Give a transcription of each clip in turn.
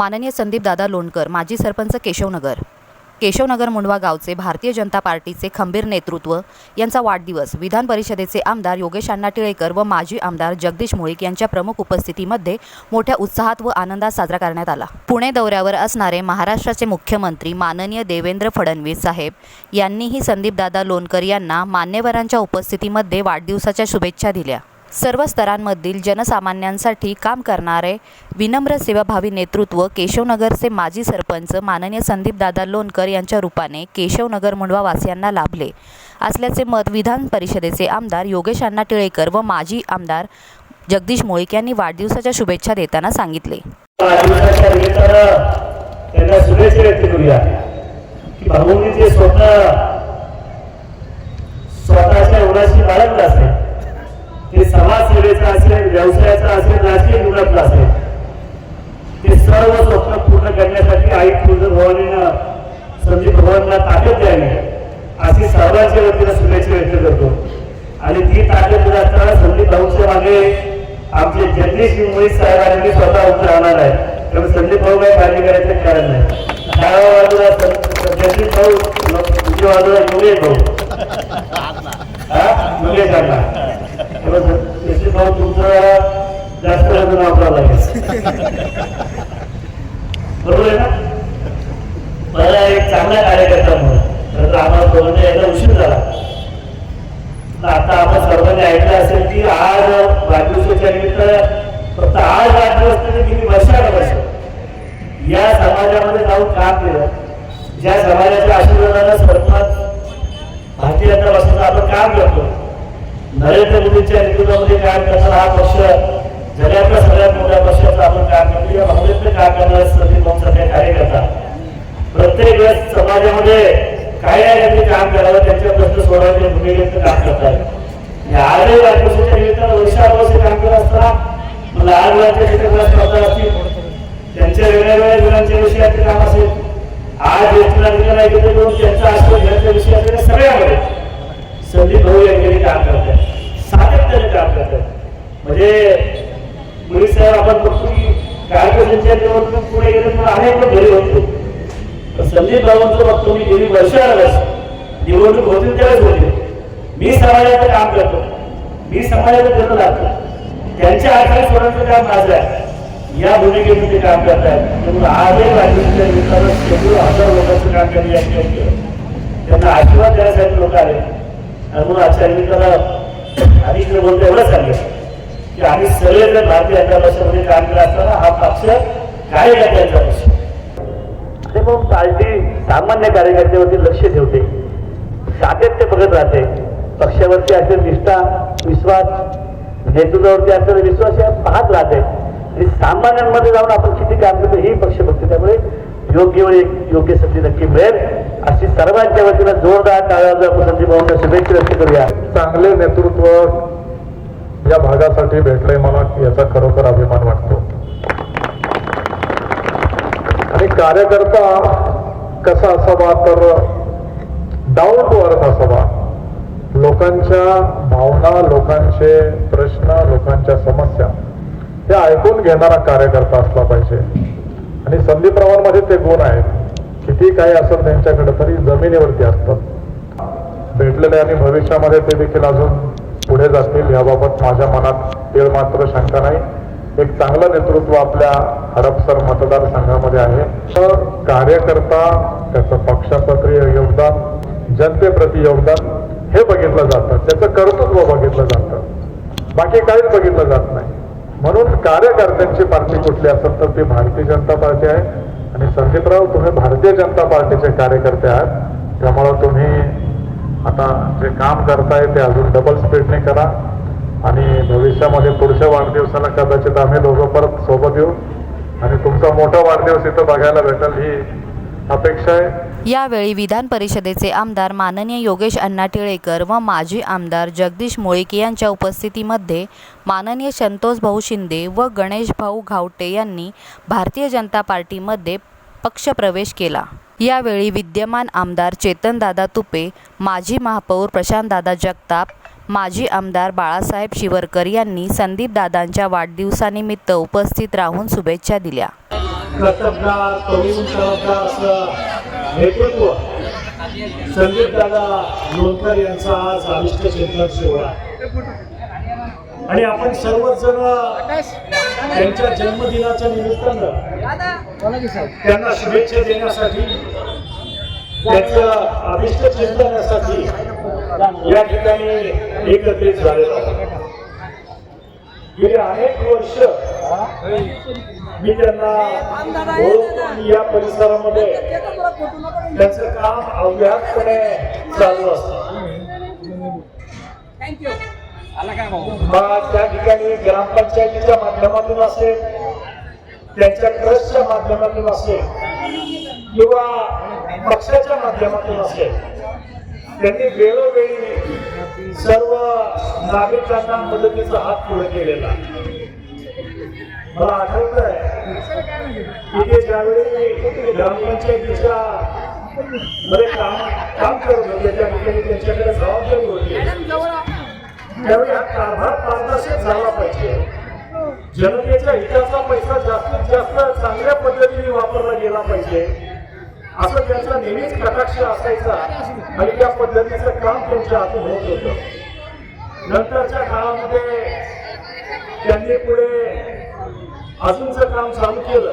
माननीय संदीपदादा लोणकर माजी सरपंच केशवनगर. केशवनगर मुंडवा गावचे भारतीय जनता पार्टीचे खंबीर नेतृत्व यांचा वाढदिवस विधान परिषदेचे आमदार योगेश अण्णा टिळेकर व माजी आमदार जगदीश मुळीक यांच्या प्रमुख उपस्थितीमध्ये मोठ्या उत्साहात व आनंदात साजरा करण्यात आला. पुणे दौऱ्यावर असणारे महाराष्ट्राचे मुख्यमंत्री माननीय देवेंद्र फडणवीस साहेब यांनीही संदीपदादा लोणकर यांना मान्यवरांच्या उपस्थितीमध्ये वाढदिवसाच्या शुभेच्छा दिल्या. सर्व स्तरांमधील जनसामान्यांसाठी काम करणारे विनम्र सेवाभावी नेतृत्व केशवनगरचे माजी सरपंच माननीय संदीपदादा लोणकर यांच्या रूपाने केशवनगर मुंडवावासियांना लाभले. असल्याचे मत विधान परिषदेचे आमदार योगेश अण्णा टिळेकर व माजी आमदार जगदीश मुळीक यांनी वाढदिवसाच्या शुभेच्छा देताना सांगितले. त्यांना शुभेच्छा व्यक्त करूया. की भाऊंनी जे स्वप्न स्वतःच्या बाळगलं असेल. ते समाजसेवेचं असेल व्यवसायाचं असेल राजकीय जीवनातलं असेल ते सर्व स्वप्न पूर्ण करण्यासाठी आई तुळजाभवानीनं संजीव भगवानला ताकद द्यावी अशी सर्वांच्या वतीनं शुभेच्छा व्यक्त करतो. आणि ती ताकद देत असताना संदीप भाऊच्या मागे आमचे जगदीश मुंबई साहेबांनी स्वतः उभं राहणार आहे त्यामुळे संदीप भाऊ काही काळजी करायचं कारण नाही. डाव्या बाजूला जगदीश भाऊ उजव्या बाजूला योगेश भाऊ. हा? योगेश अण्णा. भाऊ तुमचं जास्त लग्न लागेल बरोबर आहे ना मला एक चांगला कार्यकर्ता म्हणून खरं आम्हाला बोलणं यायला उशीर झाला तर आता आपण सर्वांनी ऐकलं असेल की आज वाढदिवसाच्या निमित्त फक्त आज वाढदिवस तरी गेली वर्षानुवर्ष या समाजामध्ये जाऊन काम केलं ज्या समाजाच्या आशीर्वादानं सरपंच भारतीय जनता पक्षाचं आपण काम करतो. नरेंद्र मोदींच्या नेतृत्वामध्ये काम करणारा हा पक्ष जगातला सगळ्यात मोठ्या पक्षाचा आपण काम करतो या भावनेतलं काम करणारा संदीप भाऊसारखे कार्यकर्ता. प्रत्येक वेळेस समाजामध्ये काही ना काहीतरी काम करावं त्यांच्या प्रश्न सोडवायचे भूमिकेचं काम करतात. या आजही वाढदिवसाच्या निमित्तानं वर्षानुवर्ष काम करत असताना मला आज मुलांच्या चित्रकला स्पर्धा असतील त्यांच्या वेगळ्या वेगळ्या मुलांच्या विषयाचे काम असेल. आज एकत्र त्यांचा आशीर्वाद घेण्याच्या विषयाचे सगळ्यामध्ये संदीप भाऊ यांनी काम करतात सातत्याने काम करतात म्हणजे मुली साहेब आपण बघतो की कार्पोरेशनच्या निवडणूक पुढे गेले तर अनेक लोक घरी होते. संदीप भाऊंचं बघतो मी गेली वर्ष वर्षानुवर्ष निवडणूक होती त्यावेळेस होते. मी समाजाचं काम करतो. मी समाजाचं जन्म लागतो त्यांच्या हाताने सोडायचं काम माझं आहे. या भूमिकेतून ते काम करतात त्यामुळे आजही वाढदिवसाच्या निमित्तानं शेकडो हजार लोकांचं काम त्यांनी या ठिकाणी केलं. त्यांना आशीर्वाद देण्यासाठी लोक आले. आणि म्हणून आजच्या निमित्तानं आणि बोलतो एवढं सांगेल की आम्ही भारतीय जनता पक्षामध्ये काम करत असताना हा पक्ष कार्यकर्त्यांचा पक्ष ते मग पार्टी सामान्य कार्यकर्त्यावरती लक्ष ठेवते. सातत्य बघत राहते. पक्षावरती असेल निष्ठा विश्वास नेतृत्वावरती असलेला विश्वास या पाहत राहते. आणि सामान्यांमध्ये जाऊन आपण किती काम करतो ही पक्ष बघते. त्यामुळे योग्य वेळी योग्य संधी नक्की मिळेल. अशी सर्वांच्या वतीनं जोरदार आपण संधी भाऊंना शुभेच्छा व्यक्त करूया. चांगले नेतृत्व या भागासाठी भेटलंय मला याचा खरोखर अभिमान वाटतो. आणि कार्यकर्ता कसा असावा तर डाऊन टू अर्थ असावा. लोकांच्या भावना लोकांचे प्रश्न लोकांच्या समस्या हे ऐकून घेणारा कार्यकर्ता असला पाहिजे. आणि संधी संदीपरावांमध्ये ते गुण आहेत. किती काही असत त्यांच्याकडे तरी जमिनीवरती असतात भेटलेले आणि भविष्यामध्ये ते देखील अजून पुढे जातील याबाबत माझ्या मनात तेळ मात्र शंका नाही. एक चांगलं नेतृत्व आपल्या हडपसर मतदारसंघामध्ये आहे. तर कार्यकर्ता त्याचं पक्षाप्रक्रिय योगदान जनतेप्रती योगदान हे बघितलं जातं. त्याचं कर्तृत्व बघितलं जातं. बाकी काहीच बघितलं जात नाही. म्हणून कार्यकर्त्यांची पार्टी कुठली असेल तर ती भारतीय जनता पार्टी आहे. आणि संदीपराव तुम्ही भारतीय जनता पार्टीचे कार्यकर्ते आहात. त्यामुळं तुम्ही आता जे काम करताय ते अजून डबल स्पीडने करा. आणि भविष्यामध्ये पुढच्या वाढदिवसाला कदाचित आम्ही दोघं परत सोबत येऊ. आणि तुमचा मोठा वाढदिवस इथं बघायला भेटेल ही अपेक्षा आहे. यावेळी विधान परिषदेचे आमदार माननीय योगेश अण्णा टिळेकर व माजी आमदार जगदीश मुळीक यांच्या उपस्थितीमध्ये माननीय संतोष भाऊ शिंदे व गणेश भाऊ घावटे यांनी भारतीय जनता पार्टीमध्ये पक्षप्रवेश केला. यावेळी विद्यमान आमदार चेतनदादा तुपे माजी महापौर प्रशांतदादा जगताप माजी आमदार बाळासाहेब शिवरकर यांनी संदीपदादांच्या वाढदिवसानिमित्त उपस्थित राहून शुभेच्छा दिल्या. संदीप दादा लोणकर यांचा आज अरिष्ट चिंतन सोहळा. आणि आपण सर्वच जण त्यांच्या जन्मदिनाच्या निमित्तानं त्यांना शुभेच्छा देण्यासाठी त्यांचं अभिष्ट चिंतनासाठी या ठिकाणी एकत्रित झालेलो. गेली अनेक वर्ष मी त्यांना आणि या परिसरामध्ये त्यांचं काम अव्याहतपणे चालू असतं. त्या ठिकाणी ग्रामपंचायतीच्या माध्यमातून असेल त्यांच्या ट्रस्टच्या माध्यमातून असेल किंवा पक्षाच्या माध्यमातून असेल त्यांनी वेळोवेळी सर्व नागरिकांना मदतीचा हात पुढे केलेला. मला आठवत आहे की ते ज्यावेळी ग्रामपंचायतीच्या मध्ये काम काम करत होते त्या ठिकाणी त्यांच्याकडे जबाबदारी होती. त्यावेळी हा कारभार पारदर्शक झाला पाहिजे. जनतेच्या हिताचा पैसा जास्तीत जास्त चांगल्या पद्धतीने वापरला गेला पाहिजे. असं त्यांचा नेहमीच कटाक्ष असायचा आणि त्या पद्धतीचं काम त्यांच्या हातून होत होतं. नंतरच्या काळामध्ये त्यांनी पुढे अजूनचं काम चालू केलं.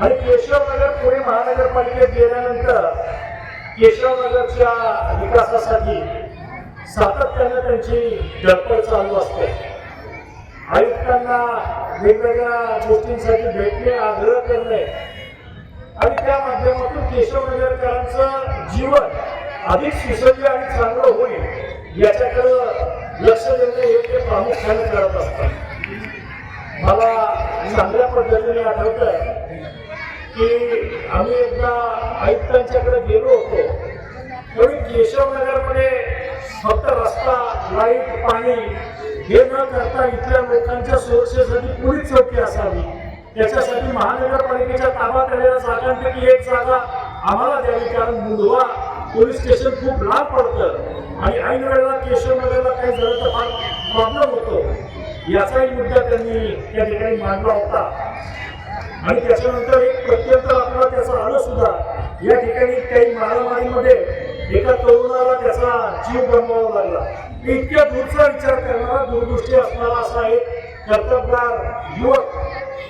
आणि केशवनगर पुणे महानगरपालिकेत गेल्यानंतर केशवनगरच्या विकासासाठी सातत्यानं त्यांची धडपड चालू असते. आयुक्तांना वेगवेगळ्या गोष्टींसाठी भेटणे आग्रह करणे. आणि त्या माध्यमातून केशव नगरकरांचं जीवन अधिक सुसह्य आणि चांगलं होईल याच्याकडं लक्ष देणे हे ते प्रामुख्याने करत असतात. मला चांगल्या पद्धतीने आठवत आहे की आम्ही एकदा आयुक्तांच्याकडे गेलो होतो. त्यावेळी केशव नगरमध्ये लाइट पाणी हे न करता इथल्या लोकांच्या सुरक्षेसाठी पुढील चौकी असावी. त्याच्यासाठी महानगरपालिकेच्या ताब्यात आलेल्या जागांपैकी एक जागा आम्हाला द्यावी. कारण मुंढवा पोलीस स्टेशन खूप लांब पडतं आणि ऐन वेळेला केशवनगरला काही झालं तर फार प्रॉब्लेम होतो. याचाही मुद्दा त्यांनी त्या ठिकाणी मांडला होता. आणि त्याच्यानंतर एक प्रत्यंतर आपल्याला त्याचं आलं सुद्धा. या ठिकाणी काही मारामारीमध्ये एका तरुणाला त्याचा जीव गमवावा लागला. इतक्या दूरचा विचार करणारा दूरदृष्टी असणारा असा एक कर्तबगार युवक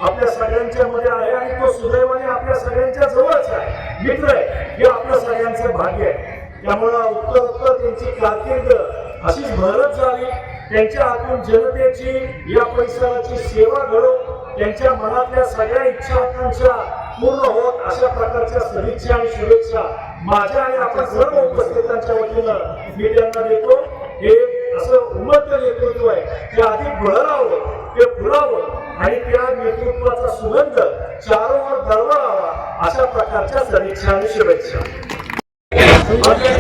आपल्या सगळ्यांच्या मध्ये आहे आणि तो सुदैवाने आपल्या सगळ्यांच्या जवळच आहे. मित्र आहे. हे आपल्या सगळ्यांचं भाग्य आहे. त्यामुळं उत्तर उत्तर त्यांची कारकीर्द अशीच भरत झाली त्यांच्या हातून जनतेची या परिसराची सेवा घडवून त्यांच्या मनातल्या सगळ्या इच्छा आकांक्षा पूर्ण होत अशा प्रकारच्या सदिच्छा आणि शुभेच्छा माझ्या आणि आपण सर्व उपस्थितांच्या वतीनं मी त्यांना देतो. हे असं उमद्य नेतृत्व आहे. ते आधी बळरावं ते फुलावं आणि त्या नेतृत्वाचा सुगंध चारोवर दरवळावा अशा प्रकारच्या सदिच्छा आणि शुभेच्छा. मोठा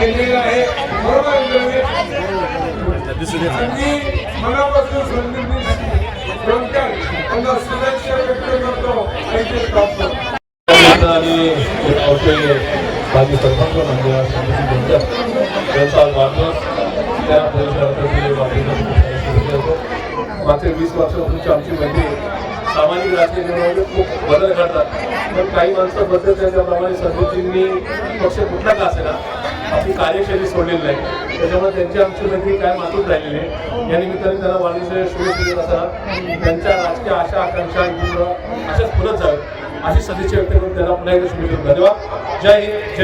केलेला आहे. मनापासून शुभेच्छा व्यक्त करतो आणि सरपंच म्हणजे त्यांचा वाढदिवस त्या परिसरातर्फे वाढदिवस वीस वर्षापूर्वीची आमची मैत्री सामाजिक राजकीय निर्णयामध्ये खूप बदल घडतात. पण काही माणसं बदलत त्याच्याप्रमाणे संदीपजींनी पक्ष कुठला का असेल आपली कार्यशैली सोडलेली नाही. त्याच्यामुळे त्यांची आमची नक्की काय मातून राहिलेली आहे. या निमित्ताने त्यांना वाढदिवसाच्या शुभेच्छा देत असताना त्यांच्या राजकीय आशा आकांक्षा पूर्ण अशाच फुलत जाव्यात अशी सदिच्छा व्यक्त करून त्यांना पुन्हा एकदा शुभेच्छा धन्यवाद. जय हिंद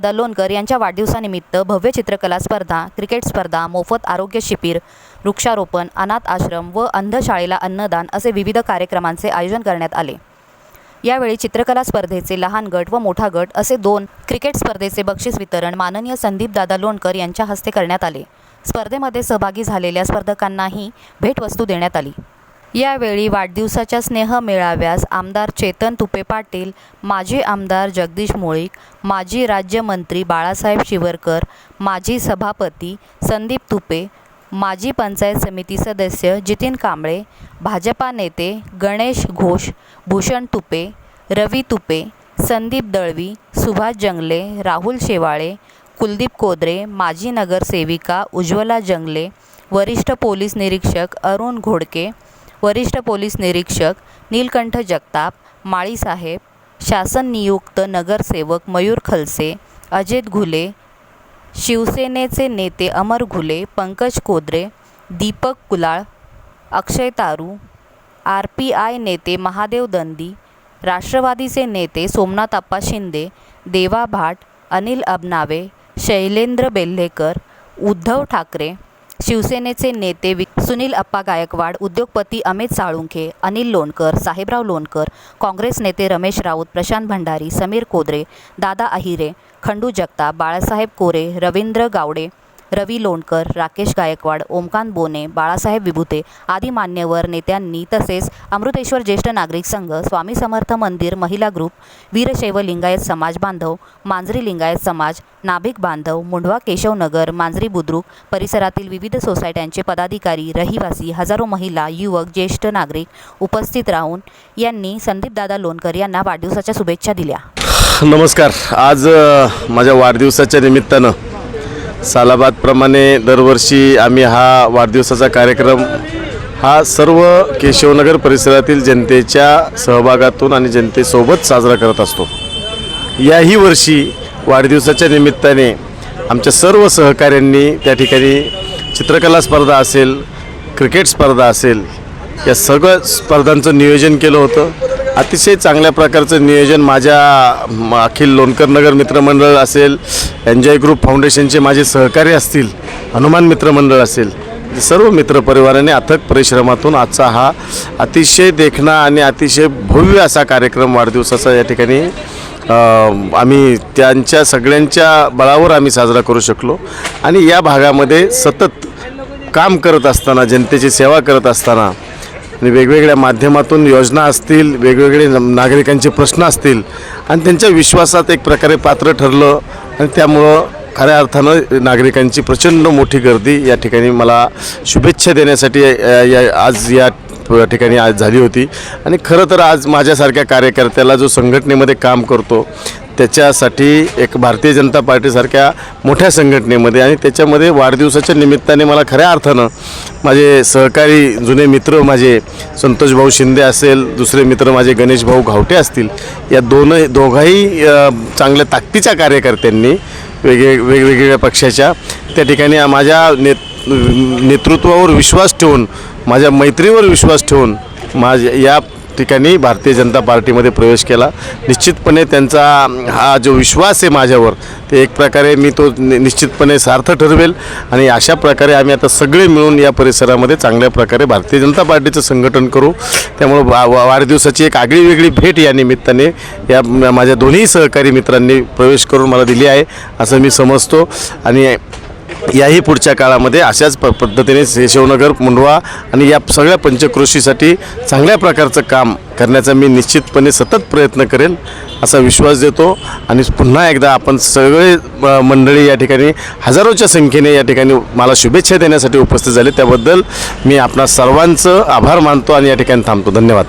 जय लोणकर यांच्या वाढदिवसानिमित्त भव्य चित्रकला स्पर्धा क्रिकेट स्पर्धा मोफत आरोग्य शिबिर वृक्षारोपण अनाथ आश्रम व अंधशाळेला अन्नदान असे विविध कार्यक्रमांचे आयोजन करण्यात आले. यावेळी चित्रकला स्पर्धेचे लहान गट व मोठा गट असे दोन क्रिकेट स्पर्धेचे बक्षीस वितरण माननीय संदीपदादा लोणकर यांच्या हस्ते करण्यात आले. स्पर्धेमध्ये सहभागी झालेल्या स्पर्धकांनाही भेटवस्तू देण्यात आली. यावेळी वाढदिवसाच्या स्नेह मेळाव्यास आमदार चेतन तुपे पाटील माजी आमदार जगदीश मुळीक माजी राज्यमंत्री बाळासाहेब शिवरकर माजी सभापती संदीप तुपे माजी पंचायत समिती सदस्य जितीन कांबळे भाजपा नेते गणेश घोष भूषण तुपे रवी तुपे संदीप दळवी सुभाष जंगले राहुल शेवाळे कुलदीप कोदरे माजी नगरसेविका उज्ज्वला जंगले वरिष्ठ पोलीस निरीक्षक अरुण घोडके वरिष्ठ पोलीस निरीक्षक नीलकंठ जगताप माळीसाहेब शासन नियुक्त नगरसेवक मयूर खलसे अजित घुले शिवसेनेचे नेते अमर घुले पंकज कोदरे दीपक कुलाळ अक्षय तारू आर पी आय नेते महादेव दंदी राष्ट्रवादीचे नेते सोमनाथ अप्पा शिंदे देवा भाट अनिल अबनावे शैलेंद्र बेल्हेकर उद्धव ठाकरे शिवसेनेचे नेते वि सुनील अप्पा गायकवाड उद्योगपती अमित साळुंखे अनिल लोणकर साहेबराव लोणकर काँग्रेस नेते रमेश राऊत प्रशांत भंडारी समीर कोदरे दादा अहिरे खंडू जगताप बाळासाहेब कोरे रवींद्र गावडे रवी लोणकर राकेश गायकवाड ओमकांत बोने बाळासाहेब विभुते आदी मान्यवर नेत्यांनी तसेच अमृतेश्वर ज्येष्ठ नागरिक संघ स्वामी समर्थ मंदिर महिला ग्रुप वीरशैव लिंगायत समाज बांधव मांजरी लिंगायत समाज नाभिक बांधव मुंढवा केशवनगर मांजरी बुद्रुक परिसरातील विविध सोसायट्यांचे पदाधिकारी रहिवासी हजारो महिला युवक ज्येष्ठ नागरिक उपस्थित राहून यांनी संदीपदादा लोणकर यांना वाढदिवसाच्या शुभेच्छा दिल्या. नमस्कार. आज माझ्या वाढदिवसाच्या निमित्तानं सालाबादप्रमाणे दरवर्षी आम्ही हा वाढदिवसाचा कार्यक्रम हा सर्व केशवनगर परिसरातील जनतेच्या सहभागातून आणि जनतेसोबत साजरा करत असतो. याही वर्षी वाढदिवसाच्या निमित्ताने आमच्या सर्व सहकाऱ्यांनी त्या ठिकाणी चित्रकला स्पर्धा असेल क्रिकेट स्पर्धा असेल या सगळं स्पर्धांचं नियोजन केलं होतं. अतिशय चांगल्या प्रकारचं नियोजन माझ्या अखिल लोणकर नगर मित्रमंडळ असेल एन्जॉय ग्रुप फाउंडेशनचे माझे सहकारी असतील हनुमान मित्रमंडळ असेल सर्व मित्रपरिवाराने अथक परिश्रमातून आजचा हा अतिशय देखणा आणि अतिशय भव्य असा कार्यक्रम वाढदिवसाचा या ठिकाणी आम्ही त्यांच्या सगळ्यांच्या बळावर आम्ही साजरा करू शकलो. आणि या भागामध्ये सतत काम करत असताना जनतेची सेवा करत असताना आणि वेगवेगळ्या माध्यमातून योजना असतील वेगवेगळे नागरिकांचे प्रश्न असतील आणि त्यांच्या विश्वासात एक प्रकारे पात्र ठरलं आणि त्यामुळं खऱ्या अर्थानं नागरिकांची प्रचंड मोठी गर्दी या ठिकाणी मला शुभेच्छा देण्यासाठी या आज या ठिकाणी आज झाली होती. आणि खरं तर आज माझ्यासारख्या कार्यकर्त्याला जो संघटनेमध्ये काम करतो त्याच्यासाठी एक भारतीय जनता पार्टीसारख्या मोठ्या संघटनेमध्ये आणि त्याच्यामध्ये वाढदिवसाच्या निमित्ताने मला खऱ्या अर्थानं माझे सहकारी जुने मित्र माझे संतोष भाऊ शिंदे असेल दुसरे मित्र माझे गणेश भाऊ घावटे असतील या दोन दोघाही चांगल्या ताकदीच्या कार्यकर्त्यांनी वेगळे वेगवेगळ्या पक्षाच्या त्या ठिकाणी माझ्या नेत नेतृत्वावर विश्वास ठेवून माझ्या मैत्रीवर विश्वास ठेवून माझ्या या ठिकाणी भारतीय जनता पार्टीमध्ये प्रवेश केला. निश्चितपणे त्यांचा हा जो विश्वास आहे माझ्यावर ते एक प्रकारे मी तो निश्चितपणे सार्थ ठरवेल. आणि अशा प्रकारे आम्ही आता सगळे मिळून या परिसरामध्ये चांगल्या प्रकारे भारतीय जनता पार्टीचं संघटन करू. त्यामुळं वा वाढदिवसाची एक आगळी वेगळी भेट या निमित्ताने या माझ्या दोन्ही सहकारी मित्रांनी प्रवेश करून मला दिली आहे असं मी समजतो. आणि याही पुढच्या काळामध्ये अशाच प पद्धतीने शेषवनगर मुंडवा आणि या सगळ्या पंचक्रोशीसाठी चांगल्या प्रकारचं काम करण्याचा मी निश्चितपणे सतत प्रयत्न करेल असा विश्वास देतो. आणि पुन्हा एकदा आपण सगळे मंडळी या ठिकाणी हजारोच्या संख्येने या ठिकाणी मला शुभेच्छा देण्यासाठी उपस्थित झाले. त्याबद्दल मी आपणा सर्वांचं आभार मानतो आणि या ठिकाणी थांबतो. धन्यवाद.